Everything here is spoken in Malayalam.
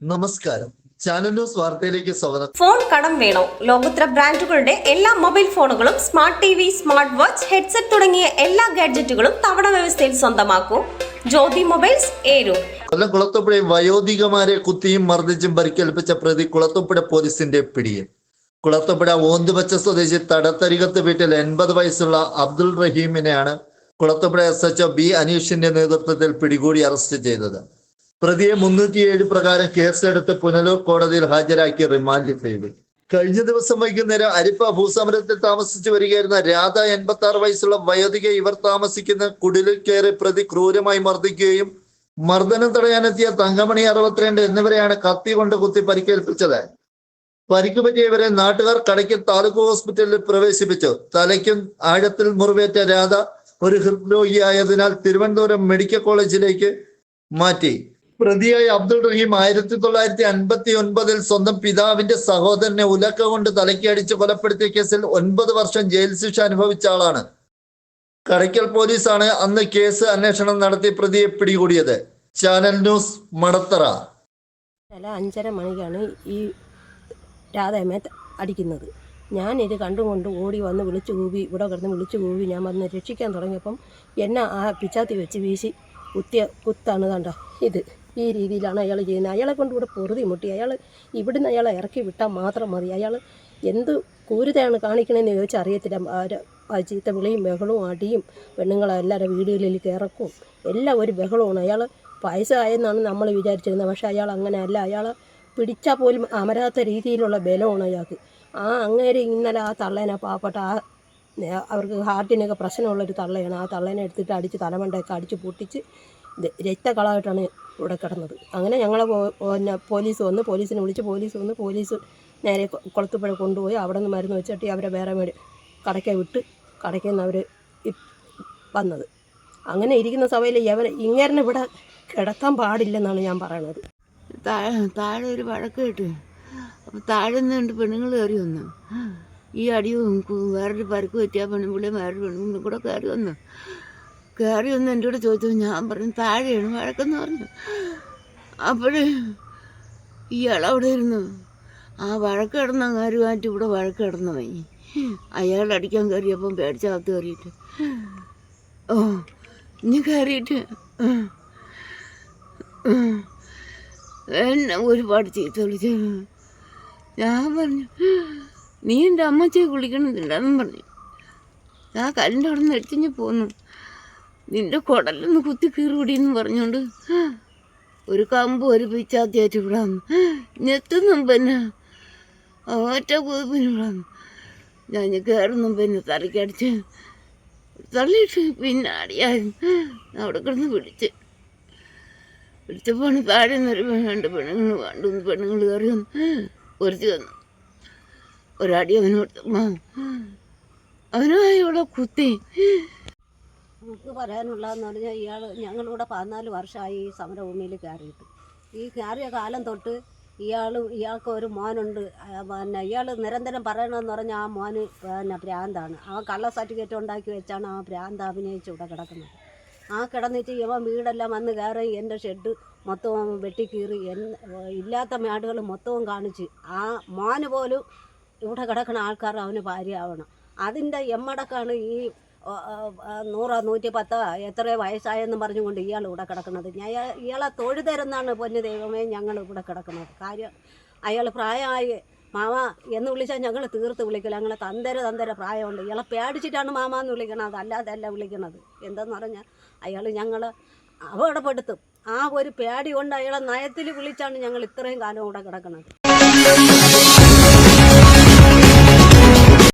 നമസ്കാരം. ചാനൽ ന്യൂസ് വാർത്തയിലേക്ക് സ്വാഗതം. ഫോൺ കടം വേണോ. ലോകോത്തര ബ്രാൻഡുകളുടെ എല്ലാ മൊബൈൽ ഫോണുകളും smart T V smart watch headset തുടങ്ങിയ എല്ലാ ഗാഡ്ജറ്റുകളും തവണ വ്യവസ്ഥയിൽ സ്വന്തമാക്കൂ. ജ്യോതി മൊബൈൽസ് ഏരു കൊല്ലം കുളത്തുപുഴയിൽ വയോധികമാരെ കുത്തിയും മർദ്ദിച്ചും പരിക്കേൽപ്പിച്ച പ്രതി കുളത്തുപുഴ പോലീസിന്റെ പിടിയിൽ. കുളത്തുപുഴ ഓന്തുപച്ച സ്വദേശി തടത്തരികത്ത് വീട്ടിൽ എൺപത് വയസ്സുള്ള അബ്ദുൾ റഹീമിനെയാണ് കുളത്തുപുഴ എസ് എച്ച് ബി അനീഷിന്റെ നേതൃത്വത്തിൽ പിടികൂടി അറസ്റ്റ് ചെയ്തത്. പ്രതിയെ മുന്നൂറ്റിയേഴ് പ്രകാരം കേസെടുത്ത് പുനലൂർ കോടതിയിൽ ഹാജരാക്കി റിമാൻഡ് ചെയ്തു. കഴിഞ്ഞ ദിവസം വൈകുന്നേരം അരിപ്പ ഭൂസമരത്തിൽ താമസിച്ചു വരികയായിരുന്ന രാധ എൺപത്തി ആറ് വയസ്സുള്ള വയോധിക ഇവർ താമസിക്കുന്ന കുടിലിൽ കയറി പ്രതി ക്രൂരമായി മർദ്ദിക്കുകയും മർദ്ദനം തടയാനെത്തിയ തങ്കമണി അറുപത്തിരണ്ട് എന്നിവരെയാണ് കത്തി കൊണ്ട് കുത്തി പരിക്കേൽപ്പിച്ചത്. പരിക്ക് പറ്റിയവരെ നാട്ടുകാർ കടയ്ക്കൽ താലൂക്ക് ഹോസ്പിറ്റലിൽ പ്രവേശിപ്പിച്ചു. തലയ്ക്കും ആഴത്തിൽ മുറിവേറ്റ രാധ ഒരു ഹൃദ്രോഗിയായതിനാൽ തിരുവനന്തപുരം മെഡിക്കൽ കോളേജിലേക്ക് മാറ്റി. പ്രതിയായ അബ്ദുൾ റഹീം ആയിരത്തി തൊള്ളായിരത്തി അൻപത്തി ഒൻപതിൽ സ്വന്തം പിതാവിന്റെ സഹോദരനെ ഉലക്ക കൊണ്ട് തലയ്ക്ക് അടിച്ച് കൊലപ്പെടുത്തിയ കേസിൽ ഒൻപത് വർഷം ജയിൽ ശിക്ഷ അനുഭവിച്ച ആളാണ്. കടയ്ക്കൽ പോലീസാണ് അന്ന് കേസ് അന്വേഷണം നടത്തി പ്രതിയെ പിടികൂടിയത്. Channel news Madathara. അഞ്ചര മണിക്കാണ് ഈ രാധയമ്മ അടിക്കുന്നത്. ഞാൻ ഇത് കണ്ടുകൊണ്ട് ഓടി വന്ന് വിളിച്ചു കൂവി ഇവിടെ കിടന്ന് വിളിച്ചു കൂവി ഞാൻ വന്ന് രക്ഷിക്കാൻ തുടങ്ങിയപ്പം എന്നെ ആ പിച്ചാത്തി വെച്ച് വീശി കുത്തിയ കുത്താണ് കണ്ടോ ഇത്. ഈ രീതിയിലാണ് അയാൾ ചെയ്യുന്നത്. അയാളെ കൊണ്ട് ഇവിടെ പൊറുതി മുട്ടി. അയാൾ ഇവിടുന്ന് അയാളെ ഇറക്കി വിട്ടാൽ മാത്രം മതി. അയാൾ എന്ത് ക്രൂരതയാണ് കാണിക്കണമെന്ന് ചോദിച്ചാൽ അറിയത്തില്ല. ചീത്ത വിളിയും ബഹളവും അടിയും പെണ്ണുങ്ങളെ എല്ലാവരും വീടുകളിൽ കയറക്കും എല്ലാം ഒരു ബഹളമാണ്. അയാൾ വയസ്സായെന്നാണ് നമ്മൾ വിചാരിച്ചിരുന്നത്. പക്ഷേ അയാൾ അങ്ങനെ അല്ല അയാൾ പിടിച്ചാൽ പോലും അമരാത്ത രീതിയിലുള്ള ബലമാണ് അയാൾക്ക്. ആ അങ്ങേര് ഇന്നലെ ആ തള്ളേനെ പാവപ്പെട്ട ആ അവർക്ക് ഹാർട്ടിനൊക്കെ പ്രശ്നമുള്ളൊരു തള്ളയാണ്. ആ തള്ളേനെ എടുത്തിട്ട് അടിച്ച് തലമണ്ടയൊക്കെ അടിച്ച് പൊട്ടിച്ച് രക്തകളായിട്ടാണ് ഇവിടെ കിടന്നത്. അങ്ങനെ ഞങ്ങളെ പിന്നെ പോലീസ് വന്ന് പോലീസിനെ വിളിച്ച് പോലീസ് വന്ന് പോലീസ് നേരെ കുളത്തുപുഴ കൊണ്ടുപോയി അവിടെ നിന്ന് മരുന്ന് വെച്ചിട്ട് അവരെ വേറെ മേടി കടയ്ക്ക വിട്ട് കടയ്ക്കൽ നിന്ന് അവർ വന്നത്. അങ്ങനെ ഇരിക്കുന്ന സഭയിൽ ഇവൻ ഇങ്ങനെ ഇവിടെ കിടക്കാൻ പാടില്ലെന്നാണ് ഞാൻ പറയണത്. താഴെ ഒരു വഴക്ക് കേട്ട്. അപ്പോൾ താഴെ നിന്ന് രണ്ട് പെണ്ണുങ്ങൾ കയറി വന്നു. ഈ അടിയും വേറൊരു പരക്ക് പറ്റിയ പെണ്ണുമ്പിള്ളിയും വേറൊരു പെണ്ണുങ്ങളും കൂടെ കയറി വന്നു. കയറി ഒന്ന് എന്റെ കൂടെ ചോദിച്ചു. ഞാൻ പറഞ്ഞു താഴെയാണ് വഴക്കെന്ന് പറഞ്ഞു. അപ്പോഴേ ഇയാൾ അവിടെ ഇരുന്നു. ആ വഴക്ക് കിടന്ന കാര്യമായിട്ട് ഇവിടെ വഴക്ക് കിടന്ന വൈ അയാൾ അടിക്കാൻ കയറിയപ്പം പേടിച്ചകത്ത് കയറിയിട്ട് ഓ ഇനി കയറിയിട്ട് എന്നെ ഒരുപാട് ചീത്ത വിളിച്ചു. ഞാൻ പറഞ്ഞു നീ എന്റെ അമ്മച്ചയെ കുളിക്കണമെന്നില്ലെന്നും പറഞ്ഞു ഞാൻ കല്ലിന്റെ അവിടെ നിന്ന് എടുത്തിഞ്ഞ് പോന്നു. നിന്റെ കുടലൊന്ന് കുത്തി കീറുപിടിയെന്ന് പറഞ്ഞുകൊണ്ട് ഒരു കമ്പ് ഒരു പിച്ചാത്തിയായിട്ട് വിടാന്ന് ഞെത്തുന്നും പിന്നെ ഒറ്റ കുതിപ്പിന് വിടാന്ന് ഞാൻ കയറുന്നും പിന്നെ തലക്കടിച്ച് തള്ളിയിട്ട് പിന്നെ അടിയായിരുന്നു അവിടെ കിടന്ന് പിടിച്ച്. പിടിച്ചപ്പോൾ താഴെ നിന്നൊരു രണ്ട് പെണ്ണുങ്ങൾ വേണ്ടു പെണ്ണുങ്ങൾ കയറി വന്ന് ഒരുത്തി വന്നു. ഒരടി അവനോട് കൊടുത്തമ്മ ഇവിടെ കുത്തി നമുക്ക് പറയാനുള്ളതെന്ന് പറഞ്ഞാൽ ഇയാൾ ഞങ്ങളിവിടെ പതിനാല് വർഷമായി ഈ സമരഭൂമിയിൽ കയറിയിട്ട്. ഈ കയറിയ കാലം തൊട്ട് ഇയാൾ ഇയാൾക്ക് ഒരു മോനുണ്ട്. പിന്നെ ഇയാൾ നിരന്തരം പറയണമെന്ന് പറഞ്ഞാൽ ആ മോന് പിന്നെ ഭ്രാന്താണ്. ആ കള്ള സർട്ടിഫിക്കറ്റ് ഉണ്ടാക്കി വെച്ചാണ് ആ ഭ്രാന്ത് അഭിനയിച്ച് ഇവിടെ കിടക്കുന്നത്. ആ കിടന്നിട്ട് ഇവൻ വീടെല്ലാം വന്ന് കയറി എന്റെ ഷെഡ് മൊത്തവും വെട്ടിക്കീറി. എൻ ഇല്ലാത്ത മേടുകൾ മൊത്തവും കാണിച്ച് ആ മോന് പോലും ഇവിടെ കിടക്കുന്ന ആൾക്കാർ അവന് ഭാര്യയാവണം. അതിന്റെ എമ്മടക്കാണ് ഈ നൂറോ നൂറ്റി പത്തോ എത്ര വയസ്സായെന്ന് പറഞ്ഞുകൊണ്ട് ഇയാൾ ഇവിടെ കിടക്കുന്നത്. ഞാൻ ഇയാ- ഇയാളെ തൊഴുതരുന്നാണ് പൊന്നു ദൈവമേ ഞങ്ങൾ ഇവിടെ കിടക്കുന്നത്. കാര്യം അയാൾ പ്രായമായി മാമ എന്ന് വിളിച്ചാൽ ഞങ്ങൾ തീർത്ത് വിളിക്കില്ല. ഞങ്ങളെ തന്തര തന്തര പ്രായമുണ്ട്. ഇയാളെ പേടിച്ചിട്ടാണ് മാമ എന്ന് വിളിക്കണത്. അല്ലാതെ അല്ല വിളിക്കണത് എന്തെന്ന് പറഞ്ഞാൽ അയാൾ ഞങ്ങൾ അപകടപ്പെടുത്തും. ആ ഒരു പേടി കൊണ്ട് അയാളെ നയത്തിൽ വിളിച്ചാണ് ഞങ്ങൾ ഇത്രയും കാലം ഇവിടെ കിടക്കുന്നത്.